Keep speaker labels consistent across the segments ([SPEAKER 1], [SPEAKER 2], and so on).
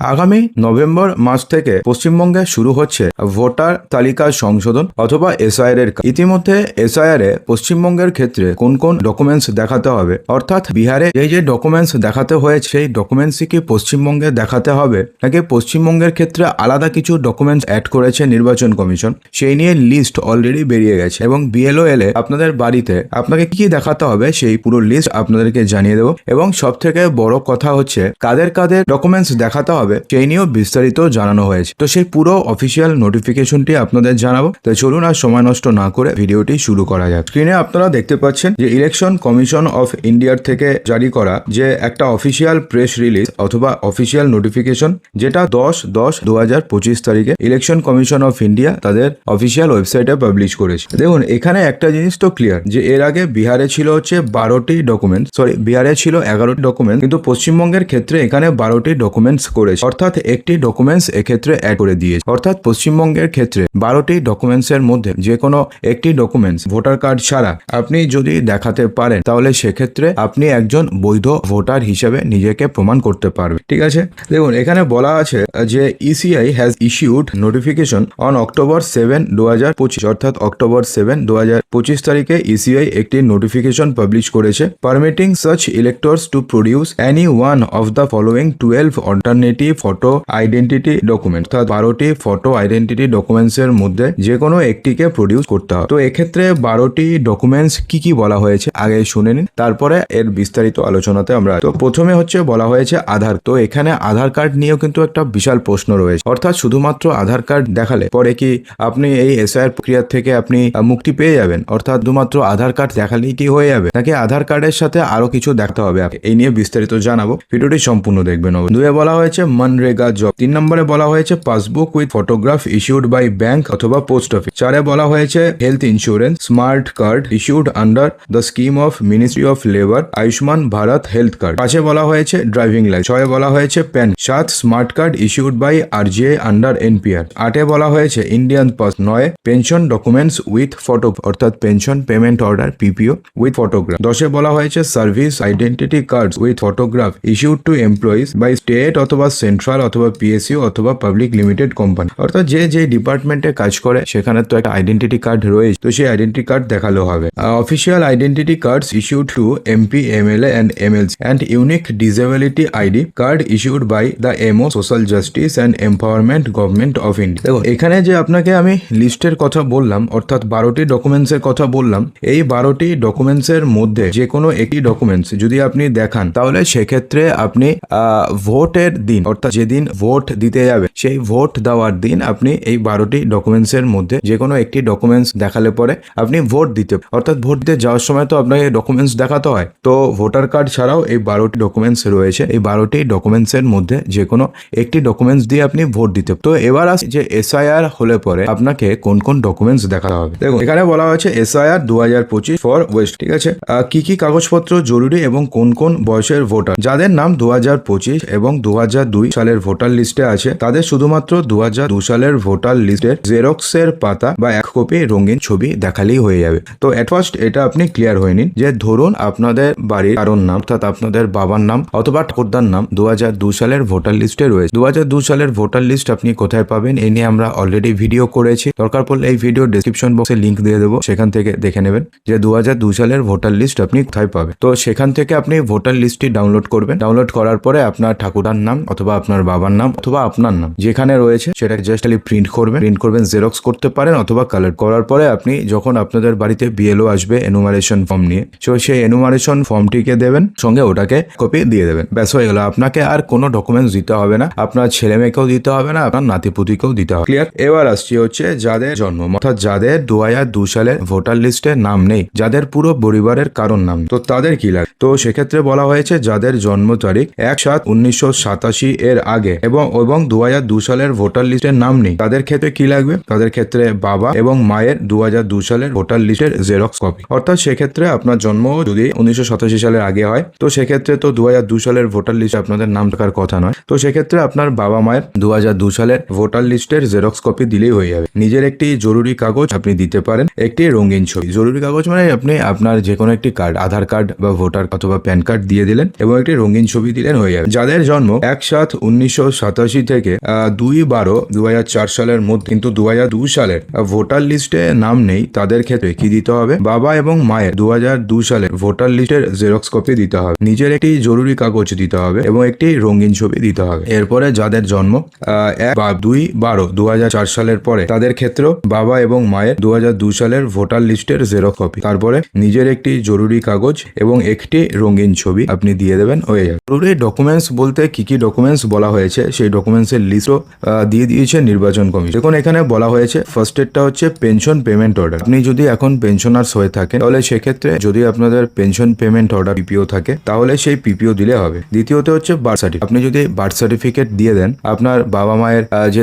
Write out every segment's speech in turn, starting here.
[SPEAKER 1] আগামী নভেম্বর মাস থেকে পশ্চিমবঙ্গে শুরু হচ্ছে ভোটার তালিকা সংশোধন অথবা এসআইআর এর। ইতিমধ্যে এসআইআর এ পশ্চিমবঙ্গের ক্ষেত্রে কোন কোন ডকুমেন্টস দেখাতে হবে? অর্থাৎ বিহারে এই যে ডকুমেন্টস দেখাতে হয়েছে, সেই ডকুমেন্টসই কি পশ্চিমবঙ্গে দেখাতে হবে? নাকি পশ্চিমবঙ্গের ক্ষেত্রে আলাদা কিছু ডকুমেন্টস অ্যাড করেছে নির্বাচন কমিশন? সেই নিয়ে লিস্ট অলরেডি বেরিয়ে গেছে এবং বিএলও এলে আপনাদের বাড়িতে আপনাকে কি কি দেখাতে হবে সেই পুরো লিস্ট আপনাদেরকে জানিয়ে দেবো। এবং সব থেকে বড় কথা হচ্ছে, কাদের কাদের ডকুমেন্টস দেখাতে হবে সেই নিয়েও বিস্তারিত জানানো হয়েছে। তো সেই পুরো অফিসিয়াল নোটিফিকেশনটি আপনাদের জানাব। তো চলুন আর সময় নষ্ট না করে ভিডিওটি শুরু করা যাক। স্ক্রিনে আপনারা দেখতে পাচ্ছেন যে ইলেকশন কমিশন অফ ইন্ডিয়ার থেকে জারি করা যে একটা অফিসিয়াল প্রেস রিলিজ অথবা অফিসিয়াল নোটিফিকেশন যেটা দশ দশ দু তারিখে ইলেকশন কমিশন অফ ইন্ডিয়া তাদের অফিসিয়াল ওয়েবসাইটে পাবলিশ করেছে। দেখুন, এখানে একটা জিনিস তো ক্লিয়ার যে এর আগে বিহারে ছিল হচ্ছে বারোটি ডকুমেন্ট সরি বিহারে ছিল এগারোটি ডকুমেন্ট কিন্তু পশ্চিমবঙ্গের ক্ষেত্রে এখানে বারোটি ডকুমেন্টস করেছে। অর্থাৎ একটি ডকুমেন্টস এক্ষেত্রে অ্যাড করে দিয়েছে। অর্থাৎ পশ্চিমবঙ্গের ক্ষেত্রে বারোটি ডকুমেন্টস এর মধ্যে যে কোনো একটি ডকুমেন্টস ভোটার কার্ড ছাড়া আপনি যদি দেখাতে পারেন, তাহলে সেক্ষেত্রে আপনি একজন বৈধ ভোটার হিসেবে নিজেকে প্রমাণ করতে পারবেন। ঠিক আছে? দেখুন, এখানে বলা আছে যে E ECI has issued notification on October seven দু হাজার পঁচিশ। অর্থাৎ অক্টোবর সেভেন দু হাজার পঁচিশ তারিখে ইসিআই একটি নোটিফিকেশন পাবলিশ করেছে permitting such electors to produce any one of the following twelve alternative photo identity document অর্থাৎ বারোটি ফটো আইডেন্টিটি ডকুমেন্টস এর মধ্যে যে কোনো একটিকে প্রডিউস করতে হবে। তো এক্ষেত্রে বারোটি ডকুমেন্টস কি কি বলা হয়েছে আগে শুনে নিন, তারপরে এর বিস্তারিত আলোচনাতে আমরা তো প্রথমে হচ্ছে বলা হয়েছে আধার। তো এখানে আধার কার্ড নিয়েও কিন্তু একটা বিশাল প্রশ্ন রয়েছে। অর্থাৎ শুধুমাত্র আধার কার্ড দেখালে পরে কি আপনি এই এসআইআর প্রক্রিয়া থেকে আপনি মুক্তি পেয়ে যাবেন? অর্থাৎ শুধুমাত্র আধার কার্ড দেখালেই কি হয়ে যাবে? নাকি আধার কার্ডের সাথে আরও কিছু দেখতে হবে? এই নিয়ে বিস্তারিত জানাব। ভিডিওটি সম্পূর্ণ দেখবেন। দুয়ে বলা হয়েছে মনরেগা জব। তিন নম্বরে বলা হয়েছে passbook with photograph issued by bank অথবা পোস্ট অফিস। চারে বলা হয়েছে health insurance, smart card issued under the scheme of ministry of labour, Ayushman Bharat health card. পাঁচে বলা হয়েছে ড্রাইভিং লাইসেন্স, ছয়ে বলা হয়েছে প্যান। সাত, smart card issued by RGI under NPR. আটে বলা হয়েছে ইন্ডিয়ান পাস। নয়, পেনশন ডকুমেন্টস উইথ ফটো, অর্থাৎ pension payment order, PPO, with photograph. দশে বলা হয়েছে service identity card with photograph issued to employees by state অথবা সেন্ট্রাল অথবা পিএসইউ অথবা পাবলিক লিমিটেড কোম্পানি অর্থাৎ যে যে ডিপার্টমেন্টে কাজ করে, সেখানে তো একটা আইডেন্টিটি কার্ড রয়েছে। তো সেই আইডেন্টি কার্ড দেখাল হবে। Official identity cards issued to MP M L MLA and MLC and unique disability ID card issued by the MO social justice and empowerment government of India দেখো, এখানে যে আপনাকে আমি লিস্টের কথা বললাম, অর্থাৎ বারোটি ডকুমেন্টস এর কথা বললাম, এই বারোটি ডকুমেন্টস এর মধ্যে যে কোনো একটি ডকুমেন্টস যদি আপনি দেখান, তাহলে সেক্ষেত্রে আপনি ভোটের দিন যেদিন ভোট দিতে যাবে, সেই ভোট দেওয়ার দিন আপনি এই বারোটি ডকুমেন্টস এর মধ্যে যে কোনো একটি ডকুমেন্টস দেখালে পরে আপনি ভোট দিতে, অর্থাৎ ভোট দিতে যাওয়ার সময় তো আপনাকে ডকুমেন্টস দেখাতে হয়। তো ভোটার কার্ড ছাড়াও এই বারোটি ডকুমেন্টস রয়েছে, এই বারোটি ডকুমেন্টস এর মধ্যে যে কোনো একটি ডকুমেন্টস দিয়ে আপনি ভোট দিতে। তো এবার আসি যে এসআইআর হলে পরে আপনাকে কোন কোন ডকুমেন্টস দেখাতে হবে। দেখুন, এখানে বলা হয়েছে এসআইআর দু হাজার পঁচিশ ফর ওয়েস্ট ঠিক আছে? কি কি কাগজপত্র জরুরি এবং কোন কোন বয়সের ভোটার যাদের নাম দু হাজার পঁচিশ এবং দু হাজার দুই সালের ভোটার লিস্টে আছে। তাদের শুধুমাত্র দু সালের ভোটার লিস্টের জেরক্সের পাতা বা এক কপি রঙিন ছবি দেখালেই হয়ে যাবে। তো এট ফার্স্ট এটা আপনি ক্লিয়ার হয়ে নিন যে ধরুন আপনাদের বাড়ির কারোর নাম অর্থাৎ আপনাদের বাবার নাম অথবা ঠাকুরদার নাম দু সালের ভোটার লিস্টে রয়েছে। দু সালের ভোটার লিস্ট আপনি কোথায় পাবেন এই নিয়ে আমরা অলরেডি ভিডিও করেছি। দরকার পড়লে এই ভিডিও ডিসক্রিপশন বক্সে লিঙ্ক দিয়ে দেবো। সেখান থেকে দেখে নেবেন যে দু সালের ভোটার লিস্ট আপনি কোথায় পাবেন। তো সেখান থেকে আপনি ভোটার লিস্টটি ডাউনলোড করবেন। ডাউনলোড করার পরে আপনার ঠাকুরার নাম অথবা আপনার বাবার নাম অথবা আপনার নাম। যেখানে রয়েছে, সেটাকে জাস্ট খালি প্রিন্ট করবেন। প্রিন্ট করবেন জেরক্স করতে পারেন অথবা কালার করার পরে আপনি যখন আপনাদের বাড়িতে বিএলও আসবে এনুমারেশন ফর্ম নিয়ে, তো সেই এনুমারেশন ফর্মটিকে দেবেন, সঙ্গে ওটাকে কপি দিয়ে দেবেন। ব্যাস, হয়ে গেল। আপনাকে আর কোনো ডকুমেন্টস দিতে হবে না। আপনার ছেলে মেয়েকেও দিতে হবে না, আপনার নাতিপুতিকেও দিতে হবে। ক্লিয়ার এবার আসছি হচ্ছে যাদের জন্ম, অর্থাৎ যাদের দু হাজার দু সালে ভোটার লিস্টে নাম নেই, যাদের পুরো পরিবারের কারণ নাম তো তাদের কি লাগে? তো সেক্ষেত্রে বলা হয়েছে, যাদের জন্ম তারিখ এক সাত উনিশশো সাতাশি এর আগে এবং এবং দু সালের ভোটার লিস্টের নাম নেই। তাদের ক্ষেত্রে কি লাগবে? তাদের ক্ষেত্রে বাবা এবং মায়ের দু সালের ভোটার লিস্টের জেরক্স কপি অর্থাৎ সেক্ষেত্রে আপনার জন্ম যদি উনিশশো সাতাশি সালের আগে হয়, তো সেক্ষেত্রে তো দু সালের ভোটার লিস্টে আপনাদের নাম থাকার কথা নয়। তো সেক্ষেত্রে আপনার বাবা মায়ের দু সালের ভোটার লিস্টের জেরক্স কপি দিলেই হয়ে যাবে। নিজের একটি জরুরি কাগজ আপনি দিতে পারেন, একটি রঙিন ছবি। জরুরি কাগজ মানে আপনি আপনার যে কোনো একটি কার্ড আধার কার্ড বা ভোটার অথবা প্যান কার্ড দিয়ে দিলেন এবং একটি রঙিন ছবি দিলেন হয়ে যাবে। যাদের জন্ম এক সাত উনিশশো সাতাশি থেকে দুই বারো দু সালের মধ্যে, কিন্তু দু সালের ভোটার লিস্টে নাম নেই, তাদের ক্ষেত্রে কি দিতে হবে? বাবা এবং মায়ের দু সালের ভোটার লিস্টের জেরক্স কপি দিতে হবে। নিজের একটি জরুরি কাগজ দিতে হবে এবং একটি রঙিন ছবি দিতে হবে। এরপরে যাদের জন্ম এক বা দুই বারো দু সালের পরে, তাদের ক্ষেত্রেও বাবা এবং মায়ের দু সালের ভোটার লিস্টের জেরক্স কপি তারপরে নিজের একটি জরুরি কাগজ এবং একটি রঙিন ছবি আপনি দিয়ে দেবেন হয়ে যাবে। জরুরি ডকুমেন্টস বলতে কি কি ডকুমেন্টস বলা হয়েছে, সেই ডকুমেন্টসের লিস্টও দিয়ে দিয়েছে নির্বাচন কমিশন। দেখুন, এখানে বলা হয়েছে ফার্স্ট এডটা হচ্ছে পেনশন পেমেন্ট অর্ডার আপনি যদি এখন পেনশনার্স হয়ে থাকেন, তাহলে সেক্ষেত্রে যদি আপনাদের পেনশন পেমেন্ট অর্ডার পিপিও থাকে, তাহলে সেই পিপিও দিলে হবে। দ্বিতীয়ত হচ্ছে বার্থ সার্টিফিকেট আপনি যদি বার্থ সার্টিফিকেট দিয়ে দেন, আপনার বাবা মায়ের যে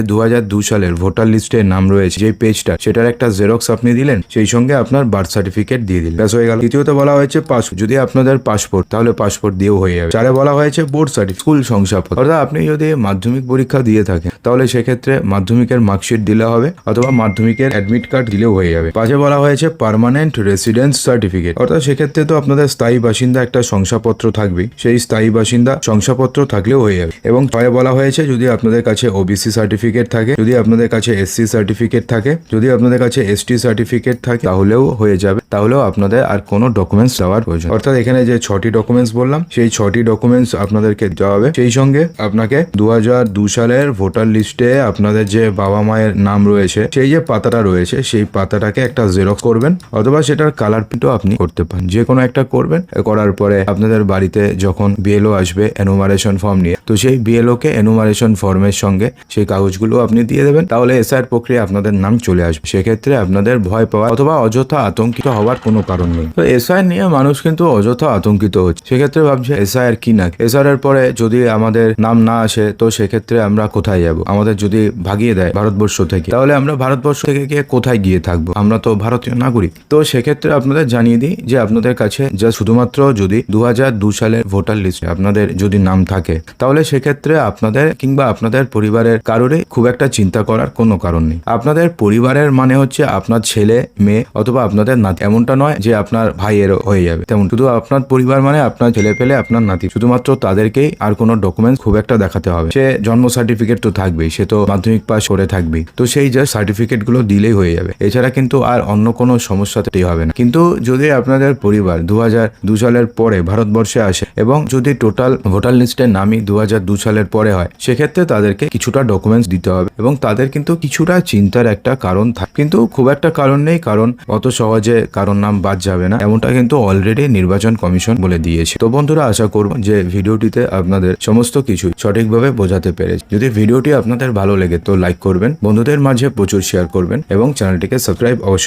[SPEAKER 1] দু সালের ভোটার লিস্টে নাম রয়েছে, যে পেজটা সেটার একটা জেরক্স আপনি দিলেন, সেই সঙ্গে আপনার বার্থ সার্টিফিকেট দিয়ে দিলেন। ব্যাস হয়ে গেল। তৃতীয়ত বলা হয়েছে পাসপোর্ট যদি আপনাদের পাসপোর্ট তাহলে পাসপোর্ট দিয়েও হয়ে যাবে। চারে বলা হয়েছে বোর্ড সার্টিফিকেট স্কুল শংসাপত্র। অর্থাৎ আপনি যদি মাধ্যমিক পরীক্ষা দিয়ে থাকেন, তাহলে সেক্ষেত্রে মাধ্যমিকের মার্কশিট দিলে হবে অথবা মাধ্যমিকের অ্যাডমিট কার্ড দিলেও হয়ে যাবে। পাঁচে বলা হয়েছে পার্মানেন্ট রেসিডেন্স সার্টিফিকেট অর্থাৎ সেক্ষেত্রে তো আপনাদের স্থায়ী বাসিন্দা একটা শংসাপত্র থাকবে। সেই স্থায়ী বাসিন্দা শংসাপত্র থাকলেও হয়ে যাবে। এবং ছয়ে বলা হয়েছে, যদি আপনাদের কাছে ওবিসি সার্টিফিকেট থাকে, যদি আপনাদের কাছে এসসি সার্টিফিকেট থাকে, যদি আপনাদের কাছে এসটি সার্টিফিকেট থাকে, তাহলেও হয়ে যাবে। তাহলেও আপনাদের আর কোনো ডকুমেন্টস দেওয়ার প্রয়োজন। অর্থাৎ এখানে যে ছটি ডকুমেন্টস বললাম, সেই ছটি ডকুমেন্টস আপনাদেরকে দেওয়া হবে। সেই সঙ্গে আপনাকে দু সালের ভোটার লিস্টে আপনাদের যে বাবা মায়ের নাম রয়েছে, সেই যে পাতাটা রয়েছে, সেই পাতাটাকে একটা জেরক্স করবেন, অথবা সেটার কালার প্রিন্টও আপনি করতে পারেন। যে কোনো একটা করবেন, করার পরে আপনাদের বাড়িতে যখন বিএলও আসবে এনুমারেশন ফর্ম নিয়ে, তো সেই বিএলও কে এনুমারেশন ফর্মের সঙ্গে সেই কাগজগুলো আপনি দিয়ে দেবেন, তাহলে এসআর প্রক্রিয়া আপনাদের নাম চলে আসবে। সেক্ষেত্রে আপনাদের ভয় পাওয়া অথবা অযথা আতঙ্কিত হওয়ার কোনো কারণ নেই। তো এসআই নিয়ে মানুষ কিন্তু অযথা আতঙ্কিত হচ্ছে। সেক্ষেত্রে ভাবছে, এসআইআর কি না? এসআর এর পরে যদি আমাদের নাম না আসে, তো সেক্ষেত্রে আমরা কোথায় যাব? আমাদের যদি ভাগিয়ে দেয় ভারতবর্ষ থেকে, তাহলে আমরা ভারতবর্ষ থেকে গিয়ে কোথায় গিয়ে থাকব? আমরা তো ভারতীয় নাগরিক। তো সেক্ষেত্রে আপনাদের জানিয়ে দিই যে, আপনাদের কাছে যা শুধুমাত্র যদি দু দু সালের ভোটার লিস্টে আপনাদের যদি নাম থাকে, তাহলে সেক্ষেত্রে আপনাদের কিংবা আপনাদের পরিবারের কারোরই খুব একটা চিন্তা করার কোনো কারণ নেই। আপনাদের পরিবারের মানে হচ্ছে আপনার ছেলে, মেয়ে, অথবা আপনাদের নাতি। এমনটা নয় যে আপনার ভাইয়ের হয়ে যাবে। তেমন শুধু আপনার পরিবার মানে আপনার ছেলে পেলে, আপনার নাতি। শুধুমাত্র তাদেরকেই আর কোনো ডকুমেন্টস খুব একটা দেখাতে হবে। সে জন্ম সার্টিফিকেট তো থাকবেই, সে তো মাধ্যমিক পাস করে থাকবেই। তো সেই জাস্ট সার্টিফিকেটগুলো দিলেই হয়ে যাবে। এছাড়া কিন্তু আর অন্য কোনো সমস্যাতেই হবে না। কিন্তু যদি আপনাদের পরিবার দু দু সালের পরে ভারতবর্ষে আসে এবং যদি টোটাল ভোটার লিস্টের নামই দু দু সালের পরে হয়, সেক্ষেত্রে তাদেরকে কিছুটা ডকুমেন্টস দিতে হবে এবং তাদের কিন্তু কিছুটা চিন্তার একটা কারণ থাকে। কিন্তু খুব একটা কারণ নেই, কারণ অত সহজে কারণ নাম বাদ যাবে না। এমনটা কিন্তু অলরেডি নির্বাচন কমিশন বলে দিয়েছে। তো বন্ধুরা, আশা করব যে ভিডিওটিতে আপনাদের সমস্ত কিছু সঠিকভাবে বোঝাতে পেরেছি। যদি ভিডিওটি আপনাদের ভালো লেগে, তো লাইক করবেন। বন্ধুদের মাঝে প্রচুর শেয়ার করবেন এবং চ্যানেলটিকে সাবস্ক্রাইব অবশ্যই